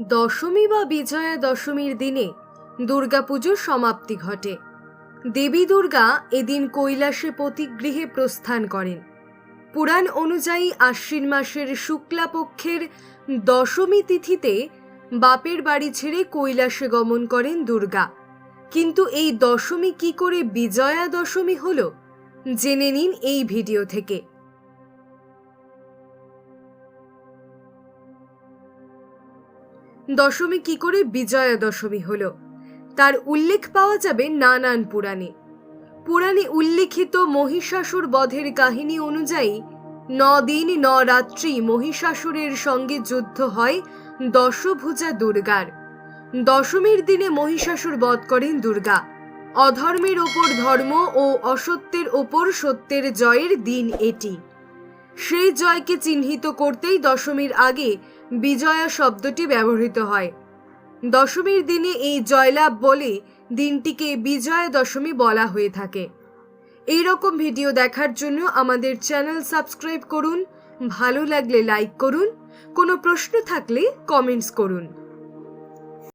দশমী বা বিজয়া দশমীর দিনে দুর্গাপুজোর সমাপ্তি ঘটে। দেবী দুর্গা এদিন কৈলাসে পতিগৃহে প্রস্থান করেন। পুরাণ অনুযায়ী আশ্বিন মাসের শুক্লাপক্ষের দশমী তিথিতে বাপের বাড়ি ছেড়ে কৈলাসে গমন করেন দুর্গা। কিন্তু এই দশমী কি করে বিজয়া দশমী হল, জেনে নিন এই ভিডিও থেকে। দশমী কি করে বিজয়া দশমী হলো? তার উল্লেখ পাওয়া যাবে নানান পুরাণে। পুরাণে উল্লেখিত মহিষাসুর বধের কাহিনী অনুযায়ী ন দিন ন রাত্রি মহিষাসুরের সঙ্গে যুদ্ধ হয় দশভুজা দুর্গার। দশমীর দিনে মহিষাসুর বধ করেন দুর্গা। অধর্মের ওপর ধর্ম ও অসত্যের ওপর সত্যের জয়ের দিন এটি। সেই জয়কে চিহ্নিত করতেই দশমীর আগে বিজয়া শব্দটি ব্যবহৃত হয়। দশমীর দিনে এই জয়লাভ বলে দিনটিকে বিজয়া দশমী বলা হয়ে থাকে। এই রকম ভিডিও দেখার জন্য আমাদের চ্যানেল সাবস্ক্রাইব করুন, ভালো লাগলে লাইক করুন, কোনো প্রশ্ন থাকলে কমেন্টস করুন।